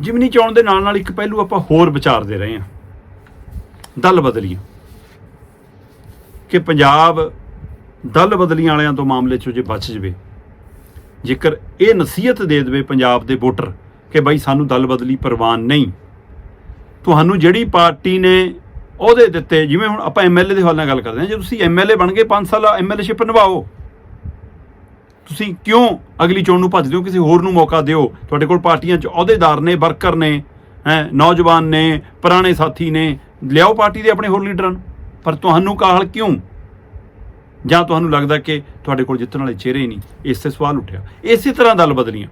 ਜਿਮਨੀ ਚੋਣ ਦੇ ਨਾਲ ਨਾਲ ਇੱਕ ਪਹਿਲੂ ਆਪਾਂ ਹੋਰ ਵਿਚਾਰਦੇ ਰਹੇ ਹਾਂ। ਦਲ ਬਦਲੀਆਂ। ਕਿ ਪੰਜਾਬ ਦਲ ਬਦਲੀਆਂ ਵਾਲਿਆਂ ਤੋਂ ਮਾਮਲੇ 'ਚੋਂ ਜੇ ਬਚ ਜਵੇ, ਜੇਕਰ ਇਹ ਨਸੀਹਤ ਦੇ ਦੇਵੇ ਪੰਜਾਬ ਦੇ ਵੋਟਰ ਕਿ ਬਈ ਸਾਨੂੰ ਦਲ ਬਦਲੀ ਪ੍ਰਵਾਨ ਨਹੀਂ, ਤੁਹਾਨੂੰ ਜਿਹੜੀ ਪਾਰਟੀ ਨੇ ਉਹਦੇ ਦਿੱਤੇ, ਜਿਵੇਂ ਹੁਣ ਆਪਾਂ ਐਮਐਲਏ ਦੇ ਹਵਾਲੇ ਨਾਲ ਗੱਲ ਕਰਦੇ ਹਾਂ, ਜੇ ਤੁਸੀਂ ਐਮਐਲਏ ਬਣ ਗਏ 5 ਸਾਲ ਐਮਐਲਏਸ਼ਿਪ ਨਿਭਾਓ। ਤੁਸੀਂ ਕਿਉਂ ਅਗਲੀ ਚੋਣ ਨੂੰ ਭੱਜਦੇ ਹੋ? ਕਿਸੇ ਹੋਰ ਨੂੰ ਮੌਕਾ ਦਿਓ। ਤੁਹਾਡੇ ਕੋਲ ਪਾਰਟੀਆਂ 'ਚ ਅਹੁਦੇਦਾਰ ਨੇ, ਵਰਕਰ ਨੇ, ਹੈ, ਨੌਜਵਾਨ ਨੇ, ਪੁਰਾਣੇ ਸਾਥੀ ਨੇ। ਲਿਆਓ ਪਾਰਟੀ ਦੇ ਆਪਣੇ ਹੋਰ ਲੀਡਰਾਂ ਨੂੰ। ਪਰ ਤੁਹਾਨੂੰ ਕਾਹਲ ਕਿਉਂ? ਜਾਂ ਤੁਹਾਨੂੰ ਲੱਗਦਾ ਕਿ ਤੁਹਾਡੇ ਕੋਲ ਜਿੱਤਣ ਵਾਲੇ ਚਿਹਰੇ ਨਹੀਂ? ਇਸ ਤੇ ਸਵਾਲ ਉੱਠਿਆ। ਇਸੇ ਤਰ੍ਹਾਂ ਦਲ ਬਦਲੀਆਂ।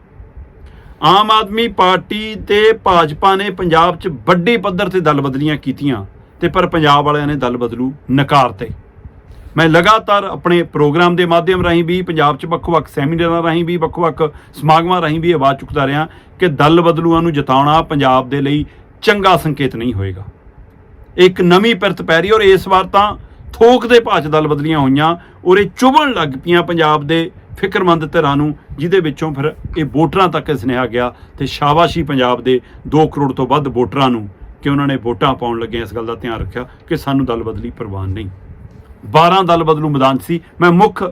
ਆਮ ਆਦਮੀ ਪਾਰਟੀ ਤੇ ਭਾਜਪਾ ਨੇ ਪੰਜਾਬ 'ਚ ਵੱਡੇ ਪੱਧਰ ਤੇ ਦਲ ਬਦਲੀਆਂ ਕੀਤੀਆਂ ਤੇ ਪਰ ਪੰਜਾਬ ਵਾਲਿਆਂ ਨੇ ਦਲ ਬਦਲੂ ਨਕਾਰਤੇ ਮੈਂ ਲਗਾਤਾਰ ਆਪਣੇ ਪ੍ਰੋਗਰਾਮ ਦੇ ਮਾਧਿਅਮ ਰਾਹੀਂ ਵੀ ਪੰਜਾਬ 'ਚ ਵੱਖ-ਵੱਖ ਸੈਮੀਨਾਰਾਂ ਰਾਹੀਂ ਵੀ, ਵੱਖ-ਵੱਖ ਸਮਾਗਮਾਂ ਰਾਹੀਂ ਵੀ ਆਵਾਜ਼ ਚੁੱਕਦਾ ਰਿਹਾ ਕਿ ਦਲ ਬਦਲੂਆਂ ਨੂੰ ਜਿਤਾਉਣਾ ਪੰਜਾਬ ਦੇ ਲਈ ਚੰਗਾ ਸੰਕੇਤ ਨਹੀਂ ਹੋਏਗਾ। ਇੱਕ ਨਵੀਂ ਪਿਰਤ ਪੈ ਰਹੀ ਔਰ ਇਸ ਵਾਰ ਤਾਂ ਥੋਕ ਦੇ ਭਾਅ 'ਚ ਦਲ ਬਦਲੀਆਂ ਹੋਈਆਂ ਔਰ ਇਹ ਚੁਭਣ ਲੱਗ ਪਈਆਂ ਪੰਜਾਬ ਦੇ ਫਿਕਰਮੰਦ ਧਿਰਾਂ ਨੂੰ, ਜਿਹਦੇ ਵਿੱਚੋਂ ਫਿਰ ਇਹ ਵੋਟਰਾਂ ਤੱਕ ਸੁਨੇਹਾ ਗਿਆ ਤੇ ਸ਼ਾਬਾਸ਼ੀ ਪੰਜਾਬ ਦੇ 2 ਕਰੋੜ ਤੋਂ ਵੱਧ ਵੋਟਰਾਂ ਨੂੰ ਕਿ ਉਹਨਾਂ ਨੇ ਵੋਟਾਂ ਪਾਉਣ ਲੱਗੇ ਇਸ ਗੱਲ ਦਾ ਧਿਆਨ ਰੱਖਿਆ ਕਿ ਸਾਨੂੰ ਦਲ ਬਦਲੀ ਪ੍ਰਵਾਨ ਨਹੀਂ। 12 ਦਲ ਬਦਲੂ ਮੈਦਾਨ 'ਚ ਸੀ। ਮੈਂ ਮੁੱਖ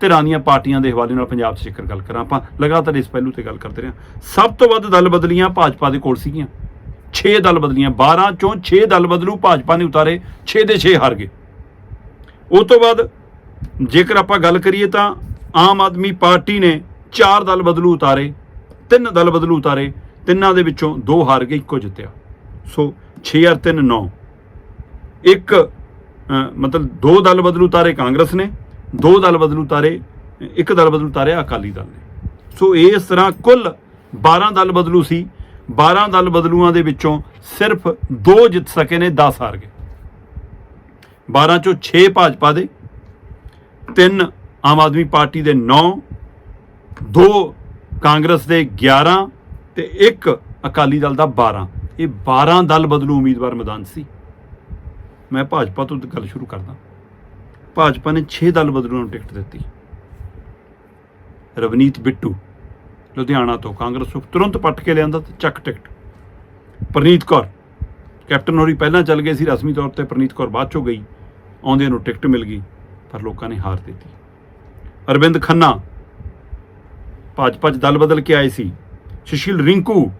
ਧਿਰਾਂ ਦੀਆਂ ਪਾਰਟੀਆਂ ਦੇ ਹਵਾਲੇ ਨਾਲ ਪੰਜਾਬ 'ਚ ਜ਼ਿਕਰ ਗੱਲ ਕਰਾਂ ਆਪਾਂ। ਲਗਾਤਾਰ ਇਸ ਪਹਿਲੂ ਤੇ ਗੱਲ ਕਰਦੇ ਰਹੇ ਹਾਂ। ਸਭ ਤੋਂ ਵੱਧ ਦਲ ਬਦਲੀਆਂ ਭਾਜਪਾ ਦੇ ਕੋਲ ਸੀਗੀਆਂ। 6 ਦਲ ਬਦਲੀਆਂ। 12 ਚੋਂ 6 ਦਲ ਬਦਲੂ, ਭਾਜਪਾ ਨੇ ਉਤਾਰੇ। 6 ਦੇ 6 ਹਾਰ ਗਏ। ਉਸ ਤੋਂ ਬਾਅਦ ਜੇਕਰ ਆਪਾਂ ਗੱਲ ਕਰੀਏ ਤਾਂ ਆਮ ਆਦਮੀ ਪਾਰਟੀ ਨੇ 4 ਦਲ ਬਦਲੂ ਉਤਾਰੇ, ਤਿੰਨ ਦਲ ਬਦਲੂ ਉਤਾਰੇ। ਤਿੰਨਾਂ ਦੇ ਵਿੱਚੋਂ ਦੋ ਹਾਰ ਗਏ, ਇੱਕੋ ਜਿੱਤਿਆ। ਸੋ 6 ਔਰ 3 9 ਇੱਕ ਮਤਲਬ ਦੋ ਦਲ ਬਦਲੂ ਤਾਰੇ ਕਾਂਗਰਸ ਨੇ, ਦੋ ਦਲ ਬਦਲੂ ਤਾਰੇ, ਇੱਕ ਦਲ ਬਦਲੂ ਉਤਾਰੇ ਅਕਾਲੀ ਦਲ ਨੇ। ਸੋ ਇਸ ਤਰ੍ਹਾਂ ਕੁੱਲ 12 ਦਲ ਬਦਲੂ ਸੀ 12 ਦਲ ਬਦਲੂਆਂ ਦੇ ਵਿੱਚੋਂ ਸਿਰਫ ਦੋ ਜਿੱਤ ਸਕੇ ਨੇ 10 ਹਾਰ ਗਏ। 12 ਚੋਂ 6 ਭਾਜਪਾ ਦੇ 3 ਆਮ ਆਦਮੀ ਪਾਰਟੀ ਦੇ 9 2 ਕਾਂਗਰਸ ਦੇ 11 ਤੇ 1 ਅਕਾਲੀ ਦਲ ਦਾ 12 ਇਹ 12 ਦਲ ਬਦਲੂ ਉਮੀਦਵਾਰ ਮੈਦਾਨ ਸੀ। ਮੈਂ ਭਾਜਪਾ ਤੋਂ ਗੱਲ ਸ਼ੁਰੂ ਕਰਦਾ। ਭਾਜਪਾ ਨੇ 6 ਦਲ ਬਦਲੂ ਨੂੰ ਟਿਕਟ ਦਿੱਤੀ। ਰਵਨੀਤ ਬਿੱਟੂ, ਲੁਧਿਆਣਾ ਤੋਂ ਕਾਂਗਰਸ ਤੋਂ ਤੁਰੰਤ ਪੱਟ ਕੇ ਲਿਆਂਦਾ ਤੇ ਚੱਕ ਟਿਕਟ। ਪ੍ਰਨੀਤ ਕੌਰ, ਕੈਪਟਨ ਹੋਰੀ ਪਹਿਲਾਂ ਚੱਲ ਗਏ ਸੀ ਰਸਮੀ ਤੌਰ ਤੇ, ਪ੍ਰਨੀਤ ਕੌਰ ਬਾਅਦ ਚੋਂ ਗਈ। ਆਉਂਦਿਆਂ ਨੂੰ ਟਿਕਟ ਮਿਲ ਗਈ, ਪਰ ਲੋਕਾਂ ਨੇ ਹਾਰ ਦਿੱਤੀ। ਅਰਵਿੰਦ ਖੰਨਾ, ਭਾਜਪਾ 'ਚ ਦਲ ਬਦਲ ਕੇ ਆਏ ਸੀ। ਸੁਸ਼ੀਲ ਰਿੰਕੂ,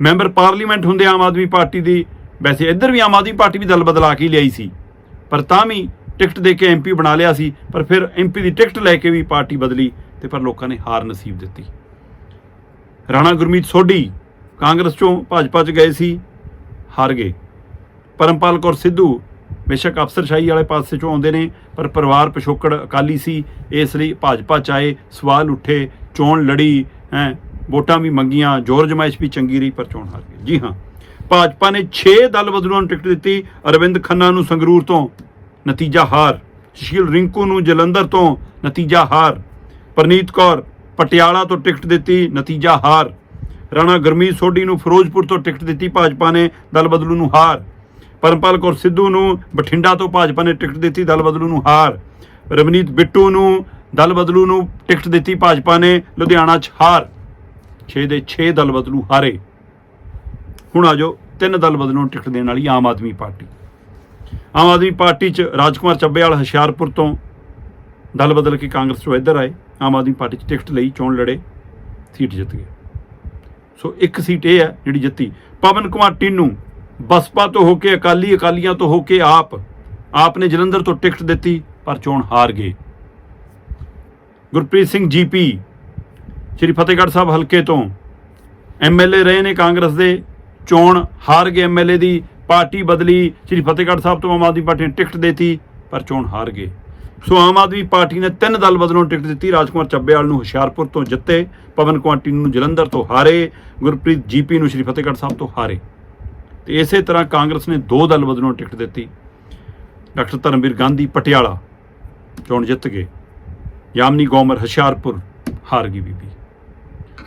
ਮੈਂਬਰ ਪਾਰਲੀਮੈਂਟ ਹੁੰਦੇ ਆਮ ਆਦਮੀ ਪਾਰਟੀ ਦੀ ਵੈਸੇ ਇੱਧਰ ਵੀ ਆਮ ਆਦਮੀ ਪਾਰਟੀ ਵੀ ਦਲ ਬਦਲਾ ਕੇ ਹੀ ਲਿਆਈ ਸੀ, ਪਰ ਤਾਂ ਵੀ ਟਿਕਟ ਦੇ ਕੇ ਐਮਪੀ ਬਣਾ ਲਿਆ ਸੀ, ਪਰ ਫਿਰ ਐਮਪੀ ਦੀ ਟਿਕਟ ਲੈ ਕੇ ਵੀ ਪਾਰਟੀ ਬਦਲੀ ਤੇ ਪਰ ਲੋਕਾਂ ਨੇ ਹਾਰ ਨਸੀਬ ਦਿੱਤੀ। ਰਾਣਾ ਗੁਰਮੀਤ ਸੋਢੀ ਕਾਂਗਰਸ ਚੋਂ ਭਾਜਪਾ 'ਚ ਗਏ ਸੀ, ਹਾਰ ਗਏ। ਪਰਮਪਾਲ ਕੌਰ ਸਿੱਧੂ ਬੇਸ਼ੱਕ ਅਫਸਰਸ਼ਾਹੀ ਵਾਲੇ ਪਾਸੇ ਚੋਂ ਆਉਂਦੇ ਨੇ, ਪਰ ਪਰਿਵਾਰ ਪਿਛੋਕੜ ਅਕਾਲੀ ਸੀ, ਇਸ ਲਈ ਭਾਜਪਾ ਚਾਏ ਸਵਾਲ ਉੱਠੇ, ਚੋਣ ਲੜੀ, ਹੈ, ਵੋਟਾਂ ਵੀ ਮੰਗੀਆਂ, ਜ਼ੋਰ ਜਮਾਇਸ਼ ਵੀ ਚੰਗੀ ਰਹੀ, ਪਰ ਚੋਣ ਹਾਰ ਗਏ। ਜੀ ਹਾਂ। ਭਾਜਪਾ ਨੇ 6 ਦਲ ਬਦਲੂਆਂ ਨੂੰ ਟਿਕਟ ਦਿੱਤੀ ਅਰਵਿੰਦ ਖੰਨਾ ਨੂੰ ਸੰਗਰੂਰ ਤੋਂ, ਨਤੀਜਾ ਹਾਰ, ਸੁਸ਼ੀਲ ਰਿੰਕੂ ਨੂੰ ਜਲੰਧਰ ਤੋਂ, ਨਤੀਜਾ ਹਾਰ, ਪਰਨੀਤ ਕੌਰ ਪਟਿਆਲਾ ਤੋਂ ਟਿਕਟ ਦਿੱਤੀ, ਨਤੀਜਾ ਹਾਰ, ਰਾਣਾ ਗਰਮੀਤ ਸੋਢੀ ਨੂੰ ਫਿਰੋਜ਼ਪੁਰ ਤੋਂ ਟਿਕਟ ਦਿੱਤੀ, ਭਾਜਪਾ ਨੇ ਦਲ ਬਦਲੂ ਨੂੰ ਹਾਰ, ਪਰਮਪਾਲ ਕੌਰ ਸਿੱਧੂ ਨੂੰ ਬਠਿੰਡਾ ਤੋਂ ਭਾਜਪਾ ਨੇ ਟਿਕਟ ਦਿੱਤੀ, ਦਲ ਬਦਲੂ ਨੂੰ ਹਾਰ, ਰਵਨੀਤ ਬਿੱਟੂ ਨੂੰ ਦਲ ਬਦਲੂ ਨੂੰ ਟਿਕਟ ਦਿੱਤੀ, ਭਾਜਪਾ ਨੇ ਲੁਧਿਆਣਾ 'ਚ ਹਾਰ 6 ਦੇ 6 ਦਲ ਬਦਲੂ ਹਾਰੇ। ਹੁਣ ਆ ਜਾਓ, ਤਿੰਨ ਦਲ ਬਦਲੂ ਟਿਕਟ ਦੇਣ ਵਾਲੀ ਆਮ ਆਦਮੀ ਪਾਰਟੀ। ਆਮ ਆਦਮੀ ਪਾਰਟੀ 'ਚ ਰਾਜਕੁਮਾਰ ਚੱਬੇਵਾਲ ਹੁਸ਼ਿਆਰਪੁਰ ਤੋਂ ਦਲ ਬਦਲ ਕੇ ਕਾਂਗਰਸ ਤੋਂ ਇੱਧਰ ਆਏ। ਆਮ ਆਦਮੀ ਪਾਰਟੀ 'ਚ ਟਿਕਟ ਲਈ ਚੋਣ ਲੜੇ, ਸੀਟ ਜਿੱਤ ਗਏ। ਸੋ ਇੱਕ ਸੀਟ ਇਹ ਹੈ ਜਿਹੜੀ ਜਿੱਤੀ। ਪਵਨ ਕੁਮਾਰ ਟੀਨੂ ਬਸਪਾ ਤੋਂ ਹੋ ਕੇ ਅਕਾਲੀ, ਅਕਾਲੀਆਂ ਤੋਂ ਹੋ ਕੇ ਆਪ। ਆਪ ਨੇ ਜਲੰਧਰ ਤੋਂ ਟਿਕਟ ਦਿੱਤੀ, ਪਰ ਚੋਣ ਹਾਰ ਗਏ। ਗੁਰਪ੍ਰੀਤ ਸਿੰਘ ਜੀਪੀ, ਸ਼੍ਰੀ ਫਤਿਹਗੜ੍ਹ ਸਾਹਿਬ ਹਲਕੇ ਤੋਂ ਐਮਐਲਏ ਰਹੇ ਨੇ ਕਾਂਗਰਸ ਦੇ। ਚੋਣ ਹਾਰ ਗਏ ਐਮਐਲਏ ਦੀ, ਪਾਰਟੀ ਬਦਲੀ, ਸ਼੍ਰੀ ਫਤਿਹਗੜ੍ਹ ਸਾਹਿਬ ਤੋਂ ਆਮ ਆਦਮੀ ਪਾਰਟੀ ਨੇ ਟਿਕਟ ਦਿੱਤੀ, ਪਰ ਚੋਣ ਹਾਰ ਗਏ। ਸੋ ਆਮ ਆਦਮੀ ਪਾਰਟੀ ਨੇ ਤਿੰਨ ਦਲ ਬਦਲੋਂ ਟਿਕਟ ਦਿੱਤੀ, ਰਾਜਕੁਮਾਰ ਚੱਬੇਵਾਲ ਨੂੰ ਹੁਸ਼ਿਆਰਪੁਰ ਤੋਂ ਜਿੱਤੇ, ਪਵਨ ਕੁਮਾਰ ਨੂੰ ਜਲੰਧਰ ਤੋਂ ਹਾਰੇ, ਗੁਰਪ੍ਰੀਤ ਜੀਪੀ ਨੂੰ ਸ਼੍ਰੀ ਫਤਿਹਗੜ੍ਹ ਸਾਹਿਬ ਤੋਂ ਹਾਰੇ। ਤੇ ਇਸੇ ਤਰ੍ਹਾਂ ਕਾਂਗਰਸ ਨੇ ਦੋ ਦਲ ਬਦਲੋਂ ਟਿਕਟ ਦਿੱਤੀ। ਡਾਕਟਰ ਧਰਮਵੀਰ ਗਾਂਧੀ ਪਟਿਆਲਾ ਚੋਣ ਜਿੱਤ ਗਏ। ਯਾਮਨੀ ਗੌਮਰ ਹੁਸ਼ਿਆਰਪੁਰ ਹਾਰ ਗਈ ਬੀਬੀ।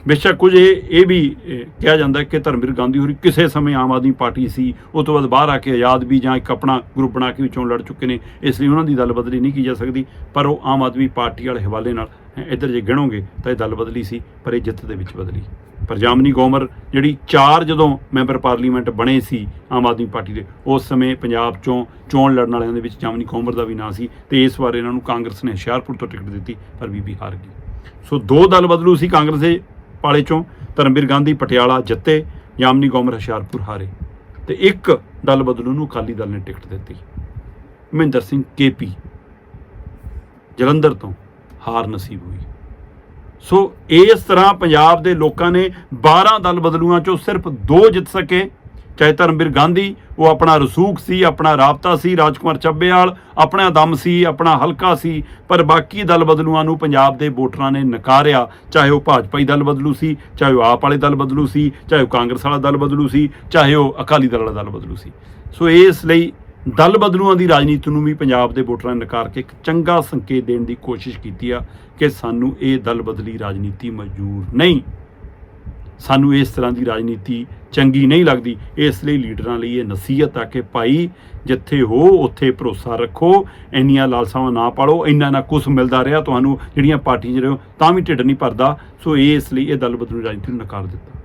ਬੇਸ਼ੱਕ ਕੁਝ ਇਹ ਇਹ ਵੀ ਕਿਹਾ ਜਾਂਦਾ ਕਿ ਧਰਮਵੀਰ ਗਾਂਧੀ ਹੋਰੀ ਕਿਸੇ ਸਮੇਂ ਆਮ ਆਦਮੀ ਪਾਰਟੀ ਸੀ, ਉਹ ਤੋਂ ਬਾਅਦ ਬਾਹਰ ਆ ਕੇ ਆਜ਼ਾਦ ਵੀ ਜਾਂ ਇੱਕ ਆਪਣਾ ਗਰੁੱਪ ਬਣਾ ਕੇ ਵੀ ਚੋਣ ਲੜ ਚੁੱਕੇ ਨੇ, ਇਸ ਲਈ ਉਹਨਾਂ ਦੀ ਦਲ ਬਦਲੀ ਨਹੀਂ ਕੀ ਜਾ ਸਕਦੀ, ਪਰ ਉਹ ਆਮ ਆਦਮੀ ਪਾਰਟੀ ਵਾਲੇ ਹਵਾਲੇ ਨਾਲ ਇੱਧਰ ਜੇ ਗਿਣੋਗੇ ਤਾਂ ਇਹ ਦਲ ਬਦਲੀ ਸੀ, ਪਰ ਇਹ ਜਿੱਤ ਦੇ ਵਿੱਚ ਬਦਲੀ। ਪਰ ਜਾਮਨੀ ਗੋਮਰ ਜਿਹੜੀ ਚਾਰ ਜਦੋਂ ਮੈਂਬਰ ਪਾਰਲੀਮੈਂਟ ਬਣੇ ਸੀ ਆਮ ਆਦਮੀ ਪਾਰਟੀ ਦੇ, ਉਸ ਸਮੇਂ ਪੰਜਾਬ ਚੋਂ ਚੋਣ ਲੜਨ ਵਾਲਿਆਂ ਦੇ ਵਿੱਚ ਜਾਮਨੀ ਗੋਮਰ ਦਾ ਵੀ ਨਾਂ ਸੀ, ਤੇ ਇਸ ਵਾਰ ਇਹਨਾਂ ਨੂੰ ਕਾਂਗਰਸ ਨੇ ਹੁਸ਼ਿਆਰਪੁਰ ਤੋਂ ਟਿਕਟ ਦਿੱਤੀ, ਪਰ ਬੀਬੀ ਹਾਰ ਗਈ। ਸੋ ਦੋ ਦਲ ਬਦਲੂ ਸੀ ਕਾਂਗਰਸ ਦੇ ਪਾਲੇ ਚੋਂ ਧਰਮਵੀਰ ਗਾਂਧੀ ਪਟਿਆਲਾ ਜਿੱਤੇ ਜਾਮਨੀ ਗੋਮਰ ਹੁਸ਼ਿਆਰਪੁਰ ਹਾਰੇ ਤੇ ਇੱਕ ਦਲ ਬਦਲੂ ਨੂੰ ਅਕਾਲੀ ਦਲ ਨੇ ਟਿਕਟ ਦਿੱਤੀ। ਮਹਿੰਦਰ ਸਿੰਘ ਕੇਪੀ ਜਲੰਧਰ ਤੋਂ ਹਾਰ ਨਸੀਬ ਹੋਈ। ਸੋ ਇਸ ਤਰ੍ਹਾਂ ਪੰਜਾਬ ਦੇ ਲੋਕਾਂ ਨੇ 12 ਦਲ ਬਦਲੂਆਂ ਚੋਂ ਸਿਰਫ ਦੋ ਜਿੱਤ ਸਕੇ। ਚਾਹੇ ਧਰਮਵੀਰ ਗਾਂਧੀ, ਉਹ ਆਪਣਾ ਰਸੂਖ ਸੀ, ਆਪਣਾ ਰਾਬਤਾ ਸੀ, ਰਾਜਕੁਮਾਰ ਚੱਬੇਵਾਲ ਆਪਣਾ ਦਮ ਸੀ, ਆਪਣਾ ਹਲਕਾ ਸੀ, ਪਰ ਬਾਕੀ ਦਲ ਬਦਲੂਆਂ ਨੂੰ ਪੰਜਾਬ ਦੇ ਵੋਟਰਾਂ ਨੇ ਨਕਾਰਿਆ। ਚਾਹੇ ਉਹ ਭਾਜਪਾਈ ਦਲ ਬਦਲੂ ਸੀ, ਚਾਹੇ ਉਹ ਆਪ ਵਾਲੇ ਦਲ ਬਦਲੂ ਸੀ, ਚਾਹੇ ਉਹ ਕਾਂਗਰਸ ਵਾਲਾ ਦਲ ਬਦਲੂ ਸੀ, ਚਾਹੇ ਉਹ ਅਕਾਲੀ ਦਲ ਵਾਲਾ ਦਲ ਬਦਲੂ ਸੀ। ਸੋ ਇਸ ਲਈ ਦਲ ਬਦਲੂਆਂ ਦੀ ਰਾਜਨੀਤੀ ਨੂੰ ਵੀ ਪੰਜਾਬ ਦੇ ਵੋਟਰਾਂ ਨੇ ਨਕਾਰ ਕੇ ਇੱਕ ਚੰਗਾ ਸੰਕੇਤ ਦੇਣ ਦੀ ਕੋਸ਼ਿਸ਼ ਕੀਤੀ ਆ ਕਿ ਸਾਨੂੰ ਇਹ ਦਲ ਬਦਲੀ ਰਾਜਨੀਤੀ ਮਨਜ਼ੂਰ ਨਹੀਂ। ਸਾਨੂੰ ਇਸ ਤਰ੍ਹਾਂ ਦੀ ਰਾਜਨੀਤੀ ਚੰਗੀ ਨਹੀਂ ਲੱਗਦੀ। ਇਸ ਲਈ ਲੀਡਰਾਂ ਲਈ ਇਹ ਨਸੀਹਤ ਆ ਕਿ ਭਾਈ ਜਿੱਥੇ ਹੋ, ਉੱਥੇ ਭਰੋਸਾ ਰੱਖੋ। ਇੰਨੀਆਂ ਲਾਲਸਾਵਾਂ ਨਾ ਪਾਲੋ। ਇੰਨਾ ਨਾ ਕੁਝ ਮਿਲਦਾ ਰਿਹਾ। ਤੁਹਾਨੂੰ ਜਿਹੜੀਆਂ ਪਾਰਟੀਆਂ 'ਚ ਰਹੇ ਹੋ, ਤਾਂ ਵੀ ਢਿੱਡ ਨਹੀਂ ਭਰਦਾ। ਸੋ ਇਸ ਲਈ ਇਹ ਦਲ ਬਦਲੂ ਰਾਜਨੀਤੀ ਨੂੰ ਨਕਾਰ ਦਿੱਤਾ।